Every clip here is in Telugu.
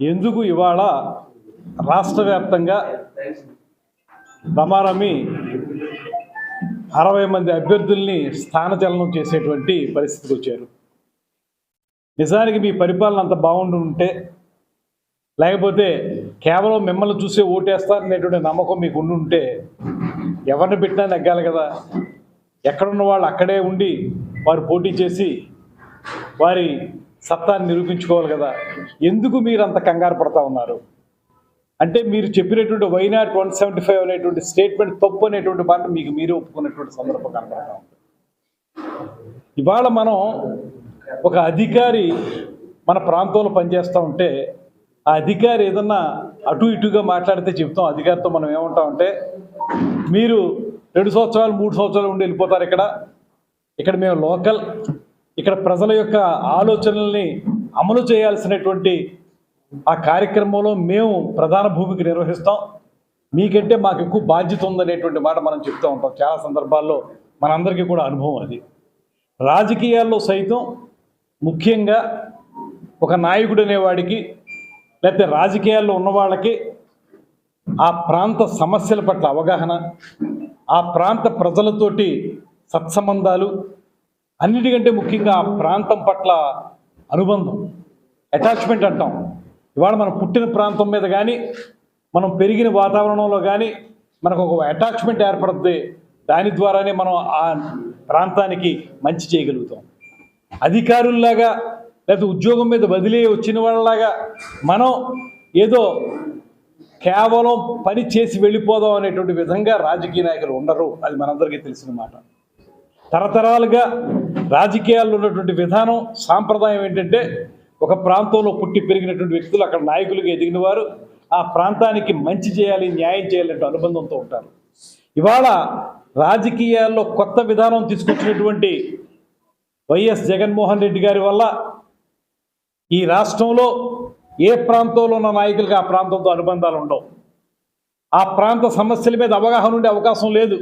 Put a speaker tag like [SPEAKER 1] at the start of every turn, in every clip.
[SPEAKER 1] ఎందుకు ఇవాళ రాష్ట్ర వ్యాప్తంగా రమారమి అరవై మంది అభ్యర్థుల్ని స్థానచలనం చేసేటువంటి పరిస్థితికి వచ్చారు? నిజానికి మీ పరిపాలన అంత బాగుండి ఉంటే లేకపోతే కేవలం మిమ్మల్ని చూసే ఓటేస్తారనేటువంటి నమ్మకం మీకు ఉండి ఉంటే ఎవరిని పెట్టినా నెగ్గాలి కదా? ఎక్కడున్న వాళ్ళు అక్కడే ఉండి వారు పోటీ చేసి వారి సత్తాన్ని నిరూపించుకోవాలి కదా. ఎందుకు మీరు అంత కంగారు పడతా ఉన్నారు? అంటే మీరు చెప్పినటువంటి why not one seventy five అనేటువంటి స్టేట్మెంట్ తప్పు అనేటువంటి మాట మీకు మీరే ఒప్పుకున్నటువంటి సందర్భం కనపడతా ఉంది. ఇవాళ మనం ఒక అధికారి మన ప్రాంతంలో పనిచేస్తూ ఉంటే ఆ అధికారి ఏదన్నా అటు ఇటుగా మాట్లాడితే చెప్తాం. అధికారితో మనం ఏమంటామంటే మీరు రెండు సంవత్సరాలు మూడు సంవత్సరాలు ఉండి వెళ్ళిపోతారు ఇక్కడ. ఇక్కడ మేము లోకల్. ఇక్కడ ప్రజల యొక్క ఆలోచనల్ని అమలు చేయాల్సినటువంటి ఆ కార్యక్రమంలో మేము ప్రధాన భూమికి నిర్వహిస్తాం. మీకంటే మాకు ఎక్కువ బాధ్యత ఉందనేటువంటి మాట మనం చెప్తూ ఉంటాం. చాలా సందర్భాల్లో మనందరికీ కూడా అనుభవం అది. రాజకీయాల్లో సైతం ముఖ్యంగా ఒక నాయకుడు అనేవాడికి లేకపోతే రాజకీయాల్లో ఉన్నవాళ్ళకి ఆ ప్రాంత సమస్యల పట్ల అవగాహన ఆ ప్రాంత ప్రజలతోటి సత్సంబంధాలు అన్నిటికంటే ముఖ్యంగా ప్రాంతం పట్ల అనుబంధం అటాచ్మెంట్ అంటాం. ఇవాళ మనం పుట్టిన ప్రాంతం మీద కానీ మనం పెరిగిన వాతావరణంలో కానీ మనకు ఒక అటాచ్మెంట్ ఏర్పడుతుంది. దాని ద్వారానే మనం ఆ ప్రాంతానికి మంచి చేయగలుగుతాం. అధికారుల్లాగా లేకపోతే ఉద్యోగం మీద బదిలీ వచ్చిన వాళ్ళలాగా మనం ఏదో కేవలం పని చేసి వెళ్ళిపోదాం అనేటువంటి విధంగా రాజకీయ నాయకులు ఉండరు. అది మనందరికీ తెలిసిన మాట. తరతరాలుగా రాజకీయాల్లో ఉన్నటువంటి విధానం సాంప్రదాయం ఏంటంటే ఒక ప్రాంతంలో పుట్టి పెరిగినటువంటి వ్యక్తులు అక్కడ నాయకులుగా ఎదిగిన వారు ఆ ప్రాంతానికి మంచి చేయాలి న్యాయం చేయాలంటే అనుబంధంతో ఉంటారు. ఇవాళ రాజకీయాల్లో కొత్త విధానం తీసుకొచ్చినటువంటి వైఎస్ జగన్మోహన్ రెడ్డి గారి వల్ల ఈ రాష్ట్రంలో ఏ ప్రాంతంలో ఉన్న నాయకులకు ఆ ప్రాంతంతో అనుబంధాలు ఉండవు. ఆ ప్రాంత సమస్యల మీద అవగాహన ఉండే అవకాశం లేదు.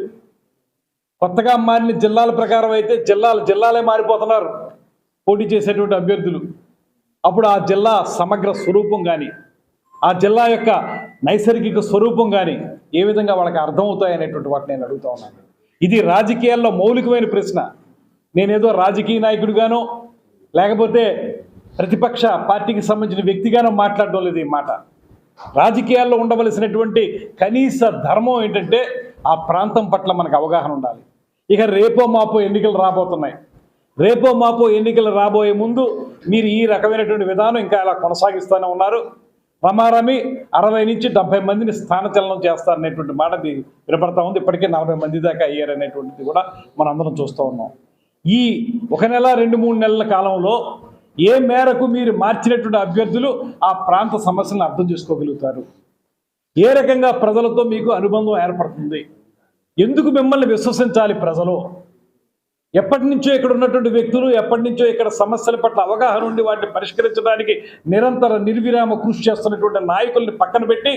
[SPEAKER 1] కొత్తగా మారిన జిల్లాల ప్రకారం అయితే జిల్లాలు జిల్లాలే మారిపోతున్నారు. పోటీ చేసేటువంటి అభ్యర్థులు. అప్పుడు ఆ జిల్లా సమగ్ర స్వరూపం కానీ ఆ జిల్లా యొక్క నైసర్గిక స్వరూపం కానీ ఏ విధంగా వాళ్ళకి అర్థమవుతాయి అనేటువంటి వాటిని నేను అడుగుతా ఉన్నాను. ఇది రాజకీయాల్లో మౌలికమైన ప్రశ్న. నేనేదో రాజకీయ నాయకుడిగానో లేకపోతే ప్రతిపక్ష పార్టీకి సంబంధించిన వ్యక్తిగానో మాట్లాడడం లేదు ఈ మాట. రాజకీయాల్లో ఉండవలసినటువంటి కనీస ధర్మం ఏంటంటే ఆ ప్రాంతం పట్ల మనకు అవగాహన ఉండాలి. ఇక రేపో మాపో ఎన్నికలు రాబోతున్నాయి. రేపో మాపో ఎన్నికలు రాబోయే ముందు మీరు ఈ రకమైనటువంటి విధానం ఇంకా ఇలా కొనసాగిస్తూనే ఉన్నారు. రమారమి అరవై నుంచి డెబ్బై మందిని స్థానచలనం చేస్తారనేటువంటి మాట వినపడతా ఉంది. ఇప్పటికే నలభై మంది దాకా అయ్యారనేటువంటిది కూడా మనం అందరం చూస్తూ ఉన్నాం. ఈ ఒక నెల రెండు మూడు నెలల కాలంలో ఏ మేరకు మీరు మార్చినటువంటి అభ్యర్థులు ఆ ప్రాంత సమస్యలను అర్థం చేసుకోగలుగుతారు? ఏ రకంగా ప్రజలతో మీకు అనుబంధం ఏర్పడుతుంది? ఎందుకు మిమ్మల్ని విశ్వసించాలి ప్రజలు? ఎప్పటి నుంచో ఇక్కడ ఉన్నటువంటి వ్యక్తులు ఎప్పటి నుంచో ఇక్కడ సమస్యల పట్ల అవగాహన ఉండి వాటిని పరిష్కరించడానికి నిరంతర నిర్విరామ కృషి చేస్తున్నటువంటి నాయకుల్ని పక్కన పెట్టి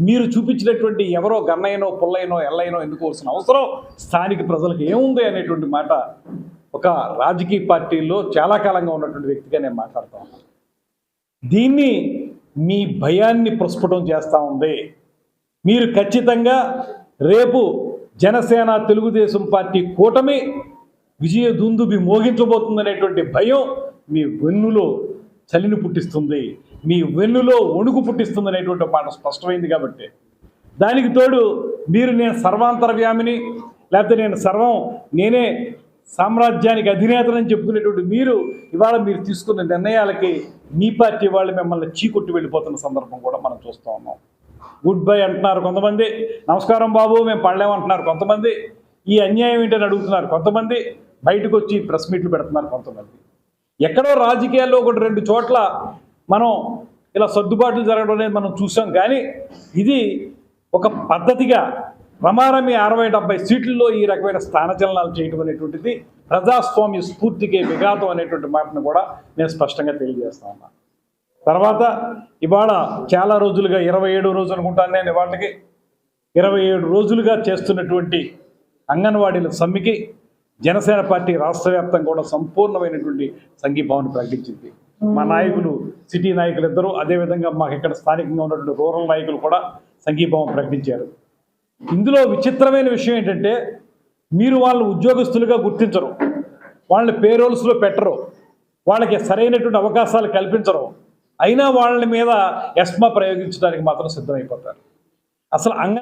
[SPEAKER 1] మీరు చూపించినటువంటి ఎవరో గన్నయ్యనో పుల్లయ్యనో ఎల్లయ్యనో ఎందుకోవాల్సిన అవసరం? స్థానిక ప్రజలకు ఏముంది అనేటువంటి మాట ఒక రాజకీయ పార్టీల్లో చాలా కాలంగా ఉన్నటువంటి వ్యక్తిగా నేను మాట్లాడుతూ ఉన్నాను. దీన్ని మీ భయాన్ని ప్రస్ఫుటం చేస్తూ ఉంది. మీరు ఖచ్చితంగా రేపు జనసేన తెలుగుదేశం పార్టీ కూటమి విజయ దుందుబి మోగించబోతుందనేటువంటి భయం మీ వెన్నులో చలిని పుట్టిస్తుంది. మీ వెన్నులో వణుకు పుట్టిస్తుంది అనేటువంటి మాట స్పష్టమైంది కాబట్టి. దానికి తోడు మీరు నేను సర్వాంతర్వ్యామిని లేకపోతే నేను సర్వం నేనే సామ్రాజ్యానికి అధినేతనని చెప్పుకునేటువంటి మీరు ఇవాళ మీరు తీసుకున్న నిర్ణయాలకి మీ పార్టీ వాళ్ళు మిమ్మల్ని చీకొట్టి వెళ్ళిపోతున్న సందర్భం కూడా మనం చూస్తూ ఉన్నాం. గుడ్ బై అంటున్నారు కొంతమంది. నమస్కారం బాబు మేము పడలేమంటున్నారు కొంతమంది. ఈ అన్యాయం ఏంటని అడుగుతున్నారు కొంతమంది. బయటకు వచ్చి ప్రెస్ మీట్లు పెడుతున్నారు కొంతమంది. ఎక్కడో రాజకీయాల్లో ఒకటి రెండు చోట్ల మనం ఇలా సర్దుబాట్లు జరగడం అనేది మనం చూసాం. కానీ ఇది ఒక పద్ధతిగా రమారమి అరవై డెబ్బై సీట్లలో ఈ రకమైన స్థానచలనాలు చేయడం అనేటువంటిది ప్రజాస్వామ్య స్ఫూర్తికి విఘాతం అనేటువంటి మాటను కూడా నేను స్పష్టంగా తెలియజేస్తా తర్వాత ఇవాళ చాలా రోజులుగా ఇరవై ఏడు రోజు అనుకుంటాను నేను ఇవాళకి. ఇరవై ఏడు రోజులుగా చేస్తున్నటువంటి అంగన్వాడీల సమ్మెకి జనసేన పార్టీ రాష్ట్ర వ్యాప్తంగా కూడా సంపూర్ణమైనటువంటి సంఘీభావాన్ని ప్రకటించింది. మా నాయకులు సిటీ నాయకులు ఇద్దరు అదేవిధంగా మాకు ఇక్కడ స్థానికంగా ఉన్నటువంటి రూరల్ నాయకులు కూడా సంఘీభావం ప్రకటించారు. ఇందులో విచిత్రమైన విషయం ఏంటంటే మీరు వాళ్ళు ఉద్యోగస్తులుగా గుర్తించరు. వాళ్ళని పేరోల్స్లో పెట్టరు. వాళ్ళకి సరైనటువంటి అవకాశాలు కల్పించరు. అయినా వాళ్ళ మీద ఎస్మా ప్రయోగించడానికి మాత్రం సిద్ధమైపోతారు. అసలు అంగ